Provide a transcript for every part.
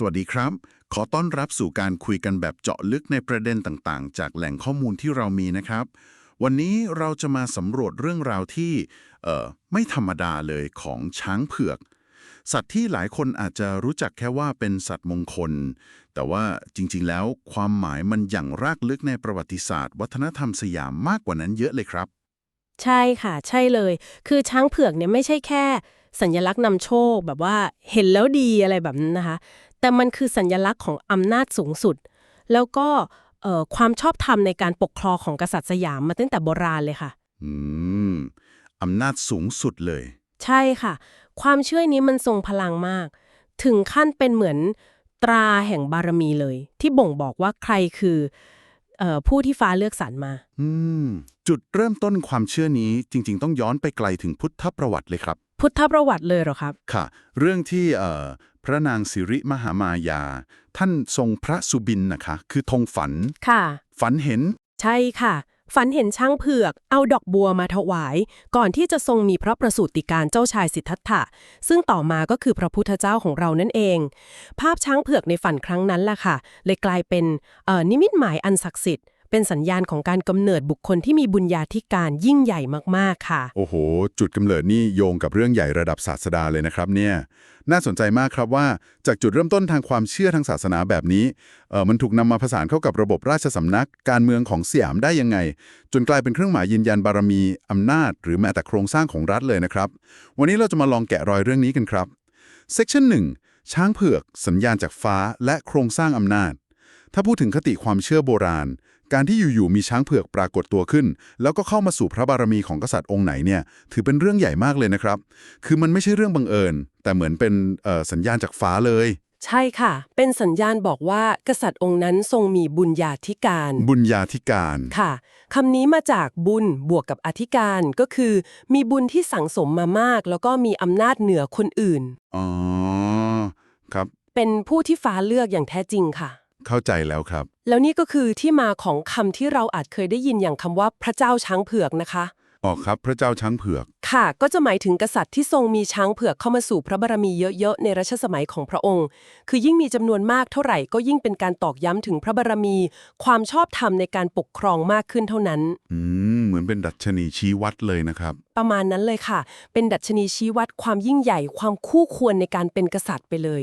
สวัสดีครับ ขอต้อนรับสู่การคุยกันแบบเจาะลึกในประเด็นต่างๆ จากแหล่งข้อมูลที่เรามีนะครับ วันนี้เราจะมาสำรวจเรื่องราวที่ไม่ธรรมดาเลยของช้างเผือก สัตว์ที่หลายคนอาจจะรู้จักแค่ว่าเป็นสัตว์มงคล แต่ว่าจริงๆ แล้วความหมายมันอย่างรากลึกในประวัติศาสตร์ วัฒนธรรมสยามมากกว่านั้นเยอะเลยครับ ใช่ค่ะ ใช่เลย คือช้างเผือกเนี่ยไม่ใช่แค่สัญลักษณ์นำโชคแบบว่าเห็นแล้วดีอะไรแบบนั้นนะคะ แต่มันคือสัญลักษณ์ของอำนาจสูงสุด แล้วก็เอ่อความชอบธรรมในการปกครองของกษัตริย์สยามมาตั้งแต่โบราณเลยค่ะ อืมอำนาจสูงสุดเลย ใช่ค่ะ ความเชื่อนี้มันทรงพลังมาก ถึงขั้นเป็นเหมือนตราแห่งบารมีเลย ที่บ่งบอกว่าใครคือเออผู้ที่ฟ้าเลือกสรรมา อืม จุดเริ่มต้นความเชื่อนี้จริง ๆ ต้องย้อนไปไกลถึงพุทธประวัติเลยครับ พุทธประวัติเลยเหรอครับ ค่ะ เรื่องที่เอ่อพ ระนางสิริมหามายา ท่านทรงพระสุบินนะคะ คือธงฝัน ค่ะ ฝันเห็น ใช่ค่ะ ฝันเห็นช้างเผือก เอาดอกบัวมาถวาย ก่อนที่จะทรงมีพระประสูติการเจ้าชายสิทธัตถะ ซึ่งต่อมาก็คือพระพุทธเจ้าของเรานั่นเอง ภาพช้างเผือกในฝันครั้งนั้นล่ะค่ะ เลยกลายเป็นเอ่อนิมิตหมายอันศักดิ์สิทธิ์ เป็นสัญญาณของการกำเนิดบุคคลที่มีบุญญาธิการยิ่งใหญ่มากๆค่ะ โอ้โห จุดกำเนิดนี่โยงกับเรื่องใหญ่ระดับศาสดาเลยนะครับเนี่ย น่าสนใจมากครับว่าจากจุดเริ่มต้นทางความเชื่อทางศาสนาแบบนี้เออมันถูกนำมาผสานเข้ากับระบบราชสำนักการเมืองของสยามได้ยังไง จนกลายเป็นเครื่องหมายยืนยันบารมีอำนาจ หรือแม้แต่โครงสร้างของรัฐเลยนะครับ วันนี้เราจะมาลองแกะรอยเรื่องนี้กันครับ Section 1 ช้างเผือก สัญญาณจากฟ้าและโครงสร้างอำนาจ ถ้าพูดถึงคติความเชื่อโบราณ การที่อยู่ๆมีช้างเผือกปรากฏตัวขึ้น แล้วก็เข้ามาสู่พระบารมีของกษัตริย์องค์ไหนเนี่ยถือเป็นเรื่องใหญ่มากเลยนะครับ คือมันไม่ใช่เรื่องบังเอิญ แต่เหมือนเป็นเอ่อสัญญาณจากฟ้าเลย ใช่ค่ะ เป็นสัญญาณบอกว่ากษัตริย์องค์นั้นทรงมีบุญญาธิการ บุญญาธิการค่ะคำนี้มาจากบุญบวกกับอธิการก็คือ มีบุญที่สั่งสมมามาก แล้วก็มีอำนาจเหนือคนอื่นอ๋อครับ เป็นผู้ที่ฟ้าเลือกอย่างแท้จริงค่ะ เข้าใจแล้วครับ แล้วนี่ก็คือที่มาของคำที่เราอาจเคยได้ยินอย่างคำว่าพระเจ้าช้างเผือกนะคะ ออกครับ พระเจ้าช้างเผือก ค่ะ ก็จะหมายถึงกษัตริย์ที่ทรงมีช้างเผือกเข้ามาสู่พระบารมีเยอะๆ ในรัชสมัยของพระองค์ คือยิ่งมีจำนวนมากเท่าไหร่ก็ยิ่งเป็นการตอกย้ำถึงพระบารมี ความชอบธรรมในการปกครองมากขึ้นเท่านั้น อืม เหมือนเป็นดัชนีชี้วัดเลยนะครับ ประมาณนั้นเลยค่ะ เป็นดัชนีชี้วัดความยิ่งใหญ่ ความคู่ควรในการเป็นกษัตริย์ไปเลย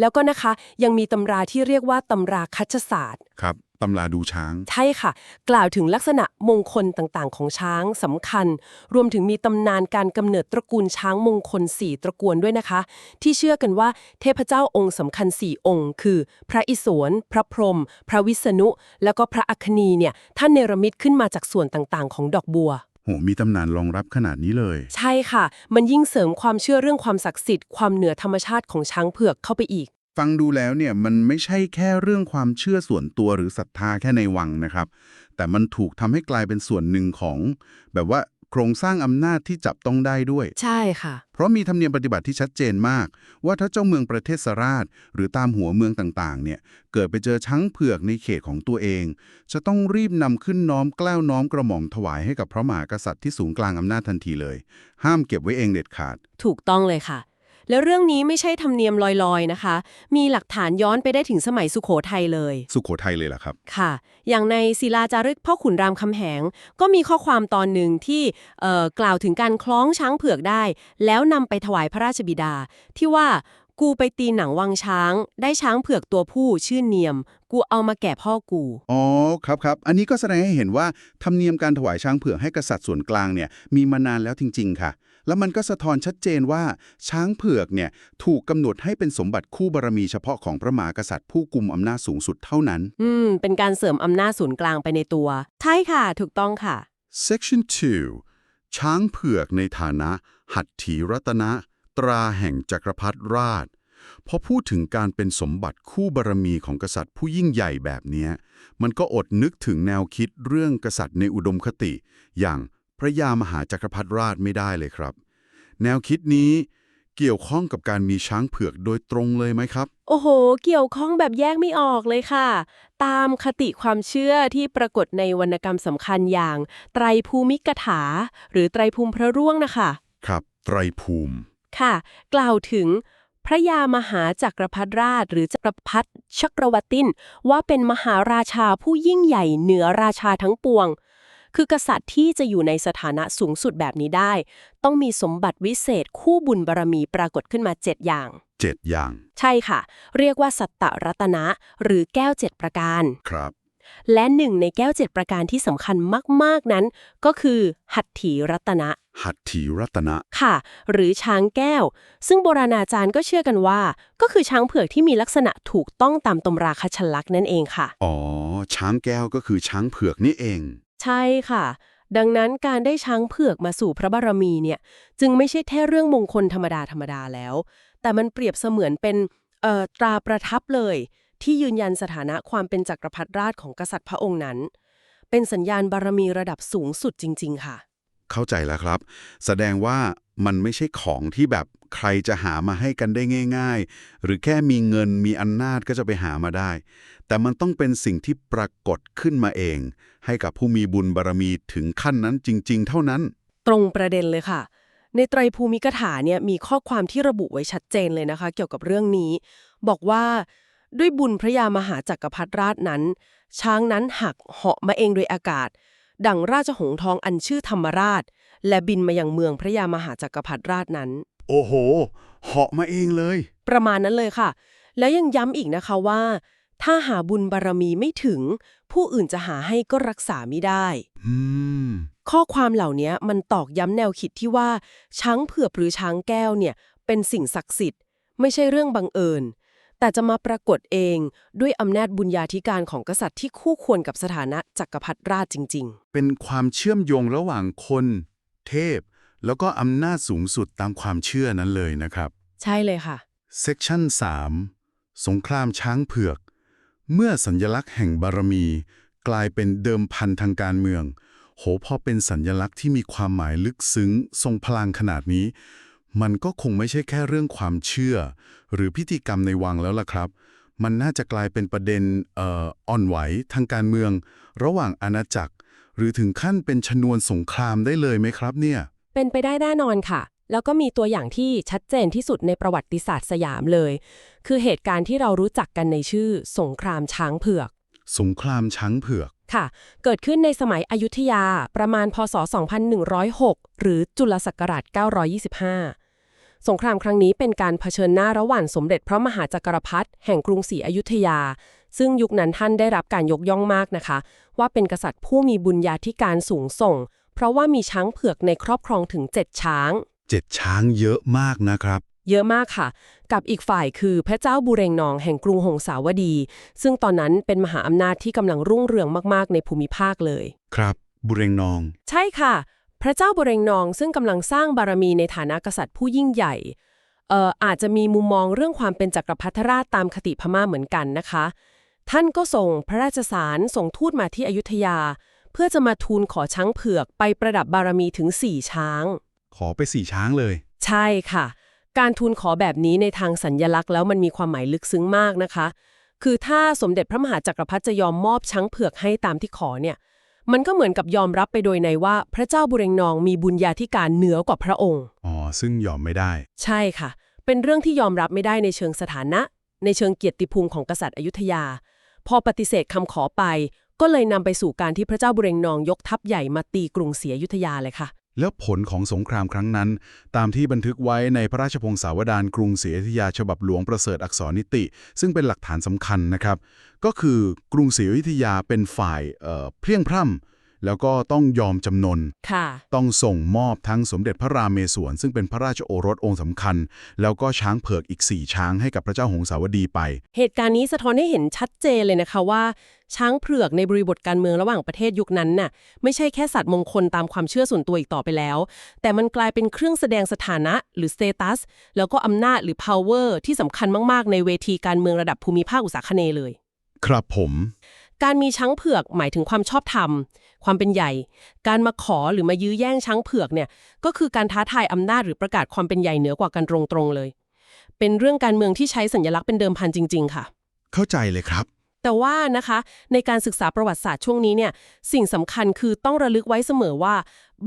แล้วก็นะคะ ยังมีตำราที่เรียกว่าตำราคัชศาสตร์ ครับ ตำราดูช้าง ใช่ค่ะ กล่าวถึงลักษณะมงคลต่างๆ ของช้างสำคัญ รวมถึงมีตำนานการกำเนิดตระกูลช้างมงคล4ตระกูลด้วยนะคะ ที่เชื่อกันว่าเทพเจ้าองค์สำคัญ4องค์ คือ พระอิศวร พระพรหม พระวิษณุ แล้วก็พระอัคคณีเนี่ยท่านเนรมิตขึ้นมาจากส่วนต่างๆ ของดอกบัวโหมีตำนานรองรับขนาดนี้เลย ใช่ค่ะ มันยิ่งเสริมความเชื่อเรื่องความศักดิ์สิทธิ์ความเหนือธรรมชาติของช้างเผือกเข้าไปอีก ฟังดูแล้วเนี่ยมันไม่ใช่แค่เรื่องความเชื่อส่วนตัวหรือศรัทธาแค่ในวังนะครับ แต่มันถูกทำให้กลายเป็นส่วนหนึ่งของ แบบว่าโครงสร้างอำนาจที่จับต้องได้ด้วย ใช่ค่ะ เพราะมีธรรมเนียมปฏิบัติที่ชัดเจนมาก ว่าถ้าเจ้าเมืองประเทศสราช หรือตามหัวเมืองต่างๆ เนี่ย เกิดไปเจอช้างเผือกในเขตของตัวเอง จะต้องรีบนำขึ้นน้อมเกล้าวน้อมกระหม่อมถวายให้กับพระมหากษัตริย์ที่สูงกลางอำนาจทันทีเลย ห้ามเก็บไว้เองเด็ดขาด ถูกต้องเลยค่ะ แล้วเรื่องนี้ไม่ใช่ธรรมเนียมลอยๆนะคะ มีหลักฐานย้อนไปได้ถึงสมัยสุโขทัยเลย สุโขทัยเลยล่ะครับ ค่ะ อย่างในศิลาจารึกพ่อขุนรามคำแหง ก็มีข้อความตอนหนึ่งที่เอ่อกล่าวถึงการคล้องช้างเผือกได้ แล้วนำไปถวายพระราชบิดา ที่ว่ากูไปตีหนังวังช้าง ได้ช้างเผือกตัวผู้ชื่อเนียม กูเอามาแก่พ่อกู อ๋อครับครับ อันนี้ก็แสดงให้เห็นว่าธรรมเนียมการถวายช้างเผือกให้กษัตริย์ส่วนกลางเนี่ยมีมานานแล้วจริง ๆ ค่ะ แล้วมันก็สะท้อนชัดเจนว่า ช้างเผือกเนี่ยถูกกำหนดให้เป็นสมบัติคู่บารมีเฉพาะของพระมหากษัตริย์ผู้กุมอำนาจสูงสุดเท่านั้น อืม เป็นการเสริมอำนาจศูนย์กลางไปในตัว ใช่ค่ะ ถูกต้องค่ะ Section 2 ช้างเผือกในฐานะ หัตถีรัตนะ ตราแห่งจักรพรรดิราชพอพูดถึงการเป็นสมบัติคู่บารมีของกษัตริย์ผู้ยิ่งใหญ่แบบเนี้ยมันก็อดนึกถึงแนวคิดเรื่องกษัตริย์ในอุดมคติ อย่าง พระยามหาจักรพรรดิราชไม่ได้เลยครับ แนวคิดนี้เกี่ยวข้องกับการมีช้างเผือกโดยตรงเลยไหมครับ โอ้โห เกี่ยวข้องแบบแยกไม่ออกเลยค่ะ ตามคติความเชื่อที่ปรากฏในวรรณกรรมสำคัญอย่าง ไตรภูมิกถา หรือไตรภูมิพระร่วงนะคะครับ ไตรภูมิ ค่ะ กล่าวถึงพระยามหาจักรพรรดิราช หรือจักรพรรดิชักรวัติน ว่าเป็นมหาราชาผู้ยิ่งใหญ่เหนือราชาทั้งปวง คือกษัตริย์ที่จะอยู่ในสถานะสูงสุดแบบนี้ได้ ต้องมีสมบัติวิเศษคู่บุญบารมีปรากฏขึ้นมา 7 อย่างเจ็ดอย่าง ใช่ค่ะ เรียกว่าสัตตรัตนะ หรือแก้วเจ็ดประการครับ และหนึ่งในแก้วเจ็ดประการที่สำคัญมาก ๆ นั้น ก็คือหัตถีรัตนะหัตถีรัตนะค่ะ หรือช้างแก้ว ซึ่งโบราณอาจารย์ก็เชื่อกันว่า ก็คือช้างเผือกที่มีลักษณะถูกต้องตามตำราคชลักษณ์นั่นเองค่ะ อ๋อ ช้างแก้วก็คือช้างเผือกนี่เอง ใช่ค่ะ ดังนั้นการได้ช้างเผือกมาสู่พระบารมีเนี่ย จึงไม่ใช่แค่เรื่องมงคลธรรมดาธรรมดาแล้ว แต่มันเปรียบเสมือนเป็นเอ่อตราประทับเลย ที่ยืนยันสถานะความเป็นจักรพรรดิราชของกษัตริย์พระองค์นั้น เป็นสัญญาณบารมีระดับสูงสุดจริง ๆ ค่ะ เข้าใจแล้วครับ แสดงว่ามันไม่ใช่ของที่แบบใครจะหามาให้กันได้ง่าย ๆ หรือแค่มีเงินมีอำนาจก็จะไปหามาได้ แต่มันต้องเป็นสิ่งที่ปรากฏขึ้นมาเอง ให้กับผู้มีบุญบารมีถึงขั้นนั้นจริง ๆ เท่านั้น ตรงประเด็นเลยค่ะ ในไตรภูมิกถาเนี่ยมีข้อความที่ระบุไว้ชัดเจนเลยนะคะ เกี่ยวกับเรื่องนี้ บอกว่าด้วยบุญพระยามหาจักรพรรดิราชนั้น ช้างนั้นหักเหาะมาเองโดยอากาศ ดังราชหงส์ทองอันชื่อธรรมราช และบินมายังเมืองพระยามหาจักรพรรดิราชนั้น โอ้โห เหาะมาเองเลย ประมาณนั้นเลยค่ะ แล้วยังย้ำอีกนะคะว่า ถ้าหาบุญบารมีไม่ถึง ผู้อื่นจะหาให้ก็รักษาไม่ได้อืมข้อความเหล่านี้มันตอกย้ำแนวคิดที่ว่า ช้างเผือกหรือช้างแก้วเนี่ย เป็นสิ่งศักดิ์สิทธิ์ ไม่ใช่เรื่องบังเอิญ แต่จะมาปรากฏเองด้วยอำนาจบุญญาธิการของกษัตริย์ที่คู่ควรกับสถานะจักรพรรดิราชจริงเป็นความเชื่อมโยงระหว่างคน เทพ แล้วก็อำนาจสูงสุดตามความเชื่อนั้นเลยนะครับๆใช่เลยค่ะเซกชัน3สงครามช้างเผือก เมื่อสัญลักษณ์แห่งบารมี กลายเป็นเดิมพันทางการเมือง โหพอเป็นสัญลักษณ์ที่มีความหมายลึกซึ้ง ทรงพลังขนาดนี้ มันก็คงไม่ใช่แค่เรื่องความเชื่อ หรือพิธีกรรมในวังแล้วล่ะครับ มันน่าจะกลายเป็นประเด็นเอ่ออ่อนไหวทางการเมือง ระหว่างอาณาจักร หรือถึงขั้นเป็นชนวนสงครามได้เลยไหมครับเนี่ย เป็นไปได้แน่นอนค่ะ แล้วก็มีตัวอย่างที่ชัดเจนที่สุดในประวัติศาสตร์สยามเลย คือเหตุการณ์ที่เรารู้จักกันในชื่อ สงครามช้างเผือก สงครามช้างเผือกค่ะ เกิดขึ้นในสมัยอยุธยาประมาณพศ 2106 หรือจุลศักราช 925 สงครามครั้งนี้เป็นการเผชิญหน้าระหว่างสมเด็จพระมหาจักรพรรดิแห่งกรุงศรีอยุธยา ซึ่งยุคนั้นท่านได้รับการยกย่องมากนะคะ ว่าเป็นกษัตริย์ผู้มีบุญญาธิการสูงส่ง เพราะว่ามีช้างเผือกในครอบครองถึง 7 ช้าง เจ็ดช้างเยอะมากนะครับ เยอะมากค่ะ กับอีกฝ่ายคือพระเจ้าบุเรงนองแห่งกรุงหงสาวดี ซึ่งตอนนั้นเป็นมหาอำนาจที่กำลังรุ่งเรืองมากๆ ในภูมิภาคเลย ครับ บุเรงนอง ใช่ค่ะ พระเจ้าบุเรงนองซึ่งกำลังสร้างบารมีในฐานะกษัตริย์ผู้ยิ่งใหญ่เอ่ออาจจะมีมุมมองเรื่องความเป็นจักรพรรดิราชตามคติพม่าเหมือนกันนะคะ ท่านก็ส่งพระราชสารส่งทูตมาที่อยุธยา เพื่อจะมาทูลขอช้างเผือกไปประดับบารมีถึง4ช้าง ขอไปสี่ช้างเลย ใช่ค่ะ การทูลขอแบบนี้ในทางสัญญลักษณ์แล้วมันมีความหมายลึกซึ้งมากนะคะ คือถ้าสมเด็จพระมหาจักรพรรดิจะยอมมอบช้างเผือกให้ตามที่ขอเนี่ย มันก็เหมือนกับยอมรับไปโดยในว่าพระเจ้าบุเรงนองมีบุญญาธิการเหนือกว่าพระองค์ อ๋อ ซึ่งยอมไม่ได้ ใช่ค่ะ เป็นเรื่องที่ยอมรับไม่ได้ในเชิงสถานะ ในเชิงเกียรติภูมิของกษัตริย์อยุธยา พอปฏิเสธคำขอไป ก็เลยนำไปสู่การที่พระเจ้าบุเรงนองยกทัพใหญ่มาตีกรุงศรีอยุธยาเลยค่ะ แล้วผลของสงครามครั้งนั้น ตามที่บันทึกไว้ในพระราชพงศาวดารกรุงศรีอยุธยาฉบับหลวงประเสริฐอักษรนิติ ซึ่งเป็นหลักฐานสำคัญนะครับ ก็คือกรุงศรีอยุธยาเป็นฝ่ายเเพียงพร่ำ แล้วก็ต้องยอมจำนน ค่ะต้องส่งมอบทั้งสมเด็จพระรามเมศวรซึ่งเป็นพระราชโอรสองค์สำคัญ แล้วก็ช้างเผือกอีก 4 ช้างให้กับพระเจ้าหงสาวดีไป เหตุการณ์นี้สะท้อนให้เห็นชัดเจนเลยนะคะว่า ช้างเผือกในบริบทการเมืองระหว่างประเทศยุคนั้นน่ะไม่ใช่แค่สัตว์มงคลตามความเชื่อส่วนตัวอีกต่อไปแล้ว แต่มันกลายเป็นเครื่องแสดงสถานะ หรือ status แล้วก็อำนาจหรือ power ที่สำคัญมากๆ ในเวทีการเมืองระดับภูมิภาคอุตสาคเนย์เลย ครับผม การมีช้างเผือกหมายถึงความชอบธรรม ความเป็นใหญ่ การมาขอหรือมายื้อแย่งช้างเผือกเนี่ยก็คือการท้าทายอำนาจหรือประกาศความเป็นใหญ่เหนือกว่ากันตรงๆเลย เป็นเรื่องการเมืองที่ใช้สัญลักษณ์เป็นเดิมพันจริง ๆ ค่ะ เข้าใจเลยครับ แต่ว่านะคะในการศึกษาประวัติศาสตร์ช่วงนี้เนี่ยสิ่งสำคัญคือต้องระลึกไว้เสมอว่า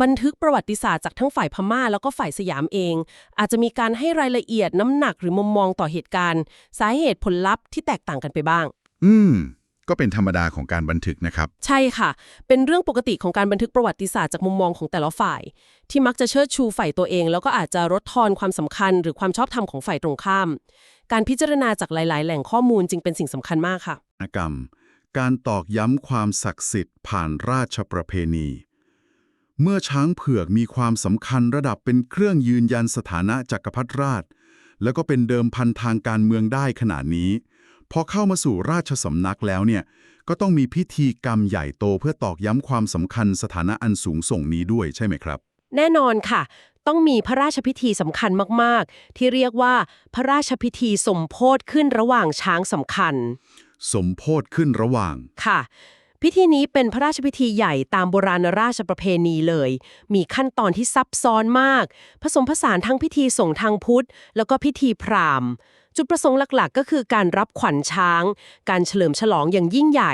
บันทึกประวัติศาสตร์จากทั้งฝ่ายพม่าแล้วก็ฝ่ายสยามเอง อาจจะมีการให้รายละเอียดน้ำหนักหรือมุมมองต่อเหตุการณ์ สาเหตุผลลัพธ์ที่แตกต่างกันไปบ้าง อืม ก็เป็นธรรมดาของการบันทึกนะครับ ใช่ค่ะ เป็นเรื่องปกติของการบันทึกประวัติศาสตร์จากมุมมองของแต่ละฝ่าย ที่มักจะเชิดชูฝ่ายตัวเอง แล้วก็อาจจะลดทอนความสำคัญ หรือความชอบธรรมของฝ่ายตรงข้าม การพิจารณาจากหลาย ๆ แหล่งข้อมูลจึงเป็นสิ่งสำคัญมากค่ะนกรรม การตอกย้ำความศักดิ์สิทธิ์ผ่านราชประเพณี เมื่อช้างเผือกมีความสำคัญระดับเป็นเครื่องยืนยันสถานะจักรพรรดิราช แล้วก็เป็นเดิมพันทางการเมืองได้ขนาดนี้ พอเข้ามาสู่ราชสำนักแล้วเนี่ยก็ต้องมีพิธีกรรมใหญ่โตเพื่อตอกย้ำความสำคัญสถานะอันสูงส่งนี้ด้วยใช่ไหมครับ แน่นอนค่ะ ต้องมีพระราชพิธีสำคัญมาก ๆ ที่เรียกว่าพระราชพิธีสมโพธขึ้นระหว่างช้างสำคัญ สมโพธขึ้นระหว่างค่ะ พิธีนี้เป็นพระราชพิธีใหญ่ตามโบราณราชประเพณีเลย มีขั้นตอนที่ซับซ้อนมาก ผสมผสานทั้งพิธีส่งทางพุทธ แล้วก็พิธีพราหมณ์ จุดประสงค์หลักๆ ก็คือการรับขวัญช้าง การเฉลิมฉลองอย่างยิ่งใหญ่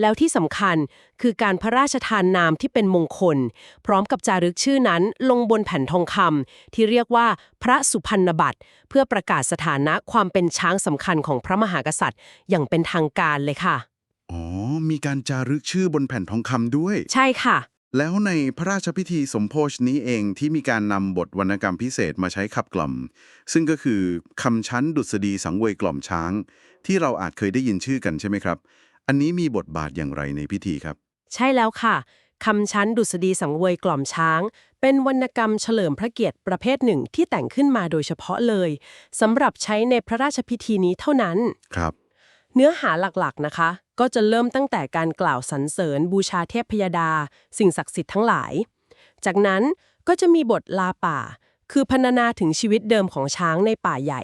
แล้วที่สำคัญคือการพระราชทานนามที่เป็นมงคล พร้อมกับจารึกชื่อนั้นลงบนแผ่นทองคำที่เรียกว่าพระสุพรรณบัตร เพื่อประกาศสถานะความเป็นช้างสำคัญของพระมหากษัตริย์ อย่างเป็นทางการเลยค่ะ อ๋อ มีการจารึกชื่อบนแผ่นทองคำด้วย ใช่ค่ะ แล้วในพระราชพิธีสมโภชนี้เองที่มีการนำบทวรรณกรรมพิเศษมาใช้ขับกล่อม ซึ่งก็คือคำชั้นดุษฎีสังเวยกล่อมช้าง ที่เราอาจเคยได้ยินชื่อกันใช่ไหมครับ อันนี้มีบทบาทอย่างไรในพิธีครับ ใช่แล้วค่ะคำชั้นดุษฎีสังเวยกล่อมช้าง เป็นวรรณกรรมเฉลิมพระเกียรติประเภทหนึ่งที่แต่งขึ้นมาโดยเฉพาะเลยสำหรับใช้ในพระราชพิธีนี้เท่านั้นครับ เนื้อหาหลักๆนะคะ ก็จะเริ่มตั้งแต่การกล่าวสรรเสริญบูชาเทพพยดา สิ่งศักดิ์สิทธิ์ทั้งหลาย จากนั้นก็จะมีบทลาป่า คือพรรณนาถึงชีวิตเดิมของช้างในป่าใหญ่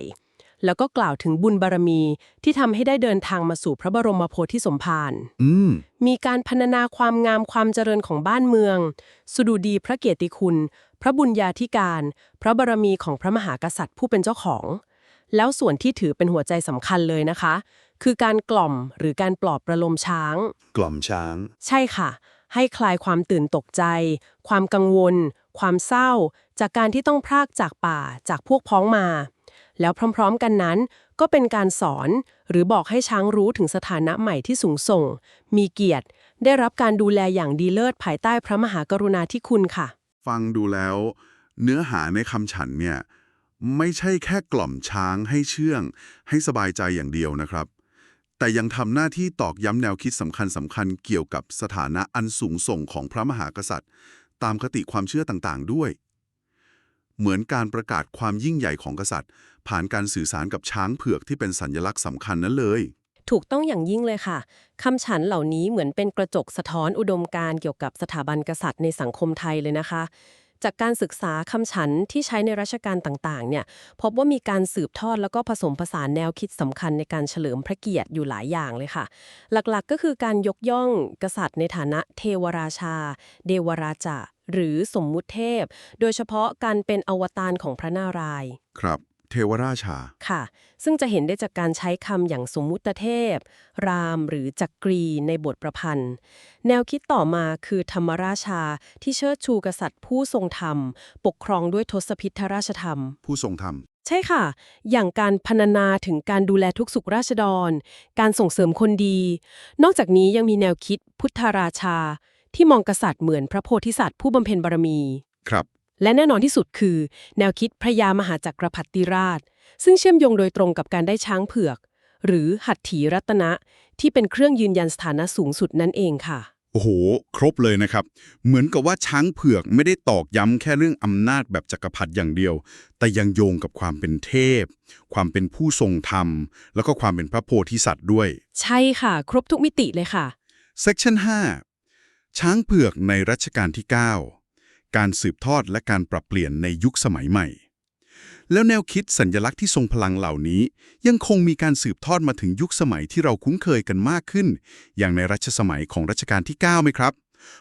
แล้วก็กล่าวถึงบุญบารมี ที่ทำให้ได้เดินทางมาสู่พระบรมโพธิสมภารอืมมีการพรรณนาความงามความเจริญของบ้านเมืองสดุดีพระเกียรติคุณ พระบุญญาธิการ พระบารมีของพระมหากษัตริย์ผู้เป็นเจ้าของ แล้วส่วนที่ถือเป็นหัวใจสำคัญเลยนะคะ คือการกล่อมหรือการปลอบประโลมช้าง กล่อมช้าง ใช่ค่ะ ให้คลายความตื่นตกใจ ความกังวล ความเศร้า จากการที่ต้องพรากจากป่าจากพวกพ้องมา แล้วพร้อมๆกันนั้น ก็เป็นการสอนหรือบอกให้ช้างรู้ถึงสถานะใหม่ที่สูงส่ง มีเกียรติ ได้รับการดูแลอย่างดีเลิศภายใต้พระมหากรุณาธิคุณค่ะ ฟังดูแล้ว เนื้อหาในคำฉันเนี่ยไม่ใช่แค่กล่อมช้างให้เชื่อง ให้สบายใจอย่างเดียวนะครับ แต่ยังทำหน้าที่ตอกย้ำแนวคิดสำคัญสำคัญเกี่ยวกับสถานะอันสูงส่งของพระมหากษัตริย์ ตามคติความเชื่อต่างๆ ด้วย เหมือนการประกาศความยิ่งใหญ่ของกษัตริย์ ผ่านการสื่อสารกับช้างเผือกที่เป็นสัญลักษณ์สำคัญนั้นเลยถูกต้องอย่างยิ่งเลยค่ะ คำฉันเหล่านี้เหมือนเป็นกระจกสะท้อนอุดมการณ์เกี่ยวกับสถาบันกษัตริย์ในสังคมไทยเลยนะคะ จากการศึกษาคำฉันที่ใช้ในรัชกาลต่างๆ เนี่ยพบว่ามีการสืบทอดแล้วก็ผสมผสานแนวคิดสำคัญในการเฉลิมพระเกียรติอยู่หลายอย่างเลยค่ะ หลักๆก็คือการยกย่องกษัตริย์ในฐานะเทวราชา เดวราจาหรือสมมุติเทพ โดยเฉพาะการเป็นอวตารของพระนารายณ์ ครับ เทวราชา ค่ะ ซึ่งจะเห็นได้จากการใช้คำอย่างสมมุติเทพ รามหรือจักรีในบทประพันธ์ แนวคิดต่อมาคือธรรมราชาที่เชิดชูกษัตริย์ผู้ทรงธรรม ปกครองด้วยทศพิธราชธรรม ผู้ทรงธรรม ใช่ค่ะ อย่างการพรรณนาถึงการดูแลทุกสุขราษฎร การส่งเสริมคนดี นอกจากนี้ยังมีแนวคิดพุทธราชา ที่มองกษัตริย์เหมือนพระโพธิสัตว์ผู้บำเพ็ญบารมี ครับ และแน่นอนที่สุดคือ แนวคิดพระยามหาจักรพรรดิราช ซึ่งเชื่อมโยงโดยตรงกับการได้ช้างเผือก หรือหัตถีรัตนะ ที่เป็นเครื่องยืนยันสถานะสูงสุดนั่นเองค่ะ โอ้โห ครบเลยนะครับ เหมือนกับว่าช้างเผือกไม่ได้ตอกย้ำแค่เรื่องอำนาจแบบจักรพรรดิอย่างเดียว แต่ยังโยงกับความเป็นเทพ ความเป็นผู้ทรงธรรม แล้วก็ความเป็นพระโพธิสัตว์ด้วย ใช่ค่ะ ครบทุกมิติเลยค่ะ Section 5 ช้างเผือกในรัชกาลที่ 9 การสืบทอดและการปรับเปลี่ยนในยุคสมัยใหม่ แล้วแนวคิดสัญญลักษณ์ที่ทรงพลังเหล่านี้ ยังคงมีการสืบทอดมาถึงยุคสมัยที่เราคุ้นเคยกันมากขึ้น อย่างในรัชสมัยของรัชกาลที่ 9 ไหมครับ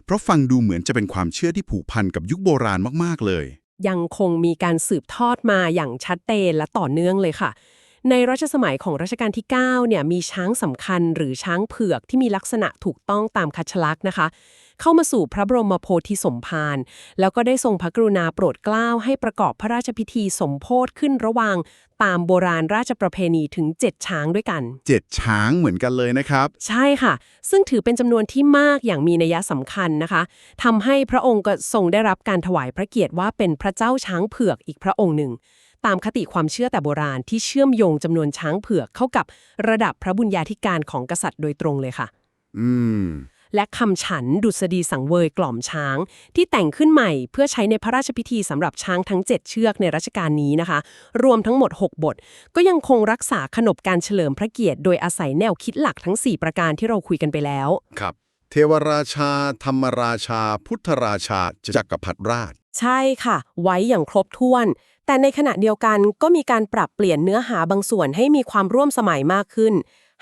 เพราะฟังดูเหมือนจะเป็นความเชื่อที่ผูกพันกับยุคโบราณมากๆเลย ยังคงมีการสืบทอดมาอย่างชัดเจนและต่อเนื่องเลยค่ะ ในรัชสมัยของรัชกาลที่9เนี่ยมีช้างสำคัญหรือช้างเผือกที่มีลักษณะถูกต้องตามคัชลักษณ์นะคะ เข้ามาสู่พระบรมโพธิสมภารแล้วก็ได้ทรงพระกรุณาโปรดเกล้าให้ประกอบพระราชพิธีสมโพธขึ้นระหว่างตามโบราณราชประเพณีถึง 7 ช้างด้วยกันเจ็ดช้างเหมือนกันเลยนะครับ ใช่ค่ะ ซึ่งถือเป็นจำนวนที่มากอย่างมีนัยสำคัญนะคะทำให้พระองค์ก็ทรงได้รับการถวายพระเกียรติว่าเป็นพระเจ้าช้างเผือกอีกพระองค์หนึ่ง ตามคติความเชื่อแต่โบราณที่เชื่อมโยงจำนวนช้างเผือกเข้ากับระดับพระบุญญาธิการของกษัตริย์โดยตรงเลยค่ะ อืม และคำฉันดุษฎีสังเวยกล่อมช้าง ที่แต่งขึ้นใหม่เพื่อใช้ในพระราชพิธีสำหรับช้างทั้ง 7 เชือกในรัชกาลนี้นะคะ รวมทั้งหมด 6 บท ก็ยังคงรักษาขนบการเฉลิมพระเกียรติโดยอาศัยแนวคิดหลักทั้ง 4 ประการที่เราคุยกันไปแล้ว ครับ เทวราชา ธรรมราชา พุทธราชาจักรพรรดิราช ใช่ค่ะ ไว้อย่างครบถ้วน แต่ในขณะเดียวกันก็มีการปรับเปลี่ยนเนื้อหาบางส่วนให้มีความร่วมสมัยมากขึ้น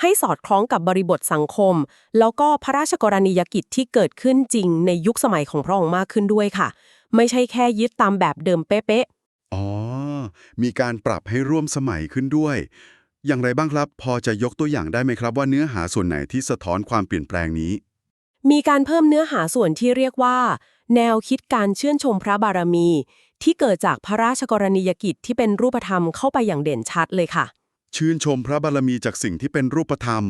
ให้สอดคล้องกับบริบทสังคม แล้วก็พระราชกรณียกิจที่เกิดขึ้นจริงในยุคสมัยของพระองค์มากขึ้นด้วยค่ะ ไม่ใช่แค่ยึดตามแบบเดิมเป๊ะอ๋อ มีการปรับให้ร่วมสมัยขึ้นด้วย อย่างไรบ้างครับ พอจะยกตัวอย่างได้ไหมครับ ว่าเนื้อหาส่วนไหนที่สะท้อนความเปลี่ยนแปลงนี้ๆมีการเพิ่มเนื้อหาส่วนที่เรียกว่า แนวคิดการเชื่นชมพระบารมี ที่เกิดจากพระราชกรณียกิจที่เป็นรูปธรรมเข้าไปอย่างเด่นชัดเลยค่ะ ชื่นชมพระบารมีจากสิ่งที่เป็นรูปธรรม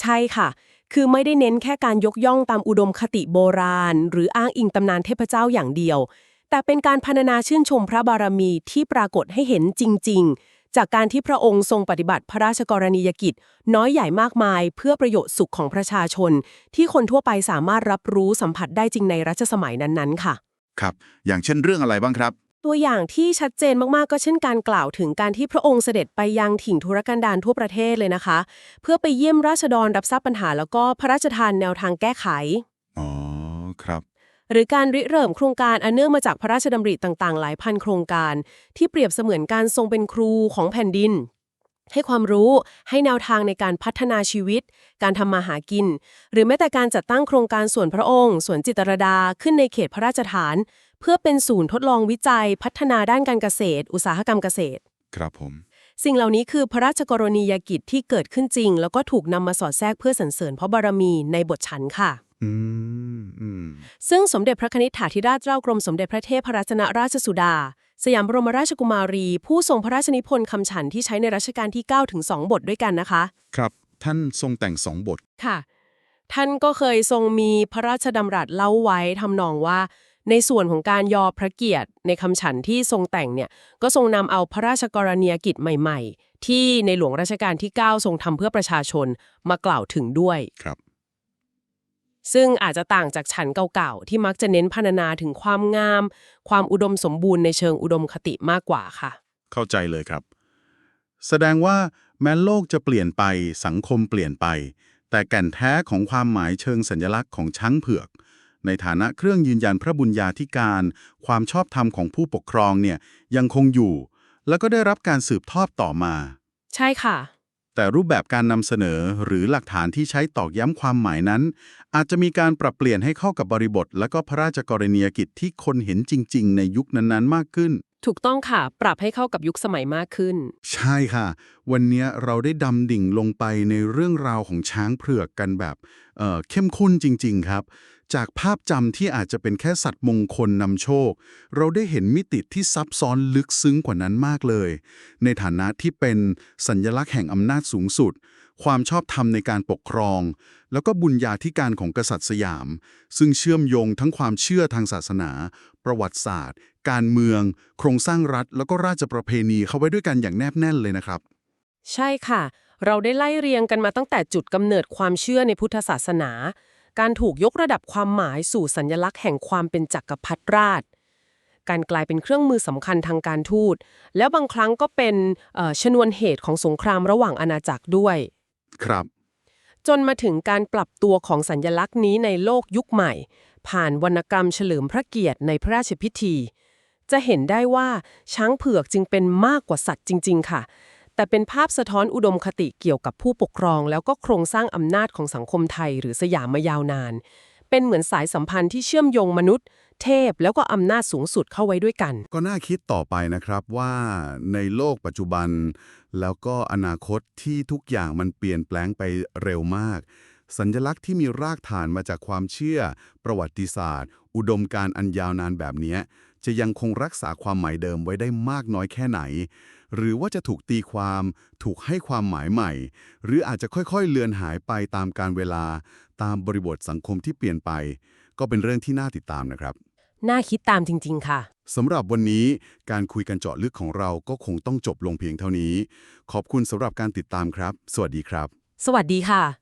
ใช่ค่ะ คือไม่ได้เน้นแค่การยกย่องตามอุดมคติโบราณ หรืออ้างอิงตำนานเทพเจ้าอย่างเดียว แต่เป็นการพรรณนาชื่นชมพระบารมีที่ปรากฏให้เห็นจริง ๆ จากการที่พระองค์ทรงปฏิบัติพระราชกรณียกิจ น้อยใหญ่มากมาย เพื่อประโยชน์สุขของประชาชน ที่คนทั่วไปสามารถรับรู้สัมผัสได้จริงในรัชสมัยนั้นๆ ค่ะ ครับ อย่างเช่นเรื่องอะไรบ้างครับ ตัวอย่างที่ชัดเจนมากๆ ก็เช่นการกล่าวถึงการที่พระองค์เสด็จไปยังถิ่นทุรกันดารทั่วประเทศเลยนะคะ เพื่อไปเยี่ยมราษฎรรับทราบปัญหาแล้วก็พระราชทานแนวทางแก้ไข อ๋อ ครับ หรือการริเริ่มโครงการอันเนื่องมาจากพระราชดำริต่างๆ หลายพันโครงการ ที่เปรียบเสมือนการทรงเป็นครูของแผ่นดิน ให้ความรู้ให้แนวทางในการพัฒนาชีวิต การทำมาหากิน หรือแม้แต่การจัดตั้งโครงการส่วนพระองค์สวนจิตรลดาขึ้นในเขตพระราชฐาน เพื่อเป็นศูนย์ทดลองวิจัย พัฒนาด้านการเกษตร อุตสาหกรรมเกษตร ครับผม สิ่งเหล่านี้คือพระราชกรณียกิจที่เกิดขึ้นจริง แล้วก็ถูกนำมาสอดแทรกเพื่อสรรเสริญพระบารมีในบทฉันค่ะอืมอืมซึ่งสมเด็จพระนิธิถาธิราชเจ้ากรมสมเด็จพระเทพรัตนราชสุดา สยามบรมราชกุมารี ผู้ทรงพระราชนิพนธ์คำฉันที่ใช้ในรัชกาลที่9ถึง2บทด้วยกันนะคะ ครับ ท่านทรงแต่งสองบท ค่ะ ท่านก็เคยทรงมีพระราชดำรัสเล่าไว้ทำนองว่า ในส่วนของการยอพระเกียรติ ในคำฉันที่ทรงแต่งเนี่ย ก็ทรงนำเอาพระราชกรณียกิจใหม่ ๆ ที่ในหลวงรัชกาลที่ 9 ทรงทำเพื่อประชาชนมากล่าวถึงด้วย ครับ ซึ่งอาจจะต่างจากฉันเก่าๆ ที่มักจะเน้นพรรณนาถึงความงาม ความอุดมสมบูรณ์ในเชิงอุดมคติมากกว่าค่ะ เข้าใจเลยครับ แสดงว่าแม้โลกจะเปลี่ยนไปสังคมเปลี่ยนไป แต่แก่นแท้ของความหมายเชิงสัญลักษณ์ของช้างเผือก ในฐานะเครื่องยืนยันพระบุญญาธิการ ความชอบธรรมของผู้ปกครองเนี่ยยังคงอยู่ แล้วก็ได้รับการสืบทอดต่อมา ใช่ค่ะ แต่รูปแบบการนำเสนอหรือหลักฐานที่ใช้ตอกย้ำความหมายนั้น อาจจะมีการปรับเปลี่ยนให้เข้ากับบริบท และก็พระราชกรณียกิจที่คนเห็นจริง ๆ ในยุคนั้นๆ มากขึ้น ถูกต้องค่ะ ปรับให้เข้ากับยุคสมัยมากขึ้น ใช่ค่ะ วันนี้เราได้ดำดิ่งลงไปในเรื่องราวของช้างเผือกกันแบบเอ่อเข้มข้นจริง ๆ ครับ จากภาพจำที่อาจจะเป็นแค่สัตว์มงคลนำโชค เราได้เห็นมิติที่ซับซ้อนลึกซึ้งกว่านั้นมากเลย ในฐานะที่เป็นสัญญลักษณ์แห่งอำนาจสูงสุด ความชอบธรรมในการปกครอง แล้วก็บุญญาธิการของกษัตริย์สยาม ซึ่งเชื่อมโยงทั้งความเชื่อทางศาสนา ประวัติศาสตร์ การเมือง โครงสร้างรัฐ แล้วก็ราชประเพณีเข้าไว้ด้วยกันอย่างแนบแน่นเลยนะครับ ใช่ค่ะ เราได้ไล่เรียงกันมาตั้งแต่จุดกำเนิดความเชื่อในพุทธศาสนา การถูกยกระดับความหมายสู่สัญญลักษณ์แห่งความเป็นจักรพรรดิราช การกลายเป็นเครื่องมือสำคัญทางการทูต แล้วบางครั้งก็เป็นเอ่อชนวนเหตุของสงครามระหว่างอาณาจักรด้วย ครับ จนมาถึงการปรับตัวของสัญญลักษณ์นี้ในโลกยุคใหม่ ผ่านวรรณกรรมเฉลิมพระเกียรติในพระราชพิธี จะเห็นได้ว่าช้างเผือกจึงเป็นมากกว่าสัตว์จริง ๆ ค่ะ แต่เป็นภาพสะท้อนอุดมคติเกี่ยวกับผู้ปกครอง แล้วก็โครงสร้างอำนาจของสังคมไทยหรือสยามมายาวนาน เป็นเหมือนสายสัมพันธ์ที่เชื่อมโยงมนุษย์ เทพแล้วก็อำนาจสูงสุดเข้าไว้ด้วยกัน ก็น่าคิดต่อไปนะครับว่าในโลกปัจจุบัน แล้วก็อนาคตที่ทุกอย่างมันเปลี่ยนแปลงไปเร็วมาก สัญลักษณ์ที่มีรากฐานมาจากความเชื่อ ประวัติศาสตร์ อุดมการณ์อันยาวนานแบบนี้จะยังคงรักษาความหมายเดิมไว้ได้มากน้อยแค่ไหน หรือว่าจะถูกตีความ ถูกให้ความหมายใหม่ หรืออาจจะค่อยๆ เลือนหายไปตามการเวลา ตามบริบทสังคมที่เปลี่ยนไป ก็เป็นเรื่องที่น่าติดตามนะครับ น่าคิดตามจริง ๆ ค่ะ สำหรับวันนี้การคุยกันเจาะลึกของเราก็คงต้องจบลงเพียงเท่านี้ ขอบคุณสำหรับการติดตามครับ สวัสดีครับ สวัสดีค่ะ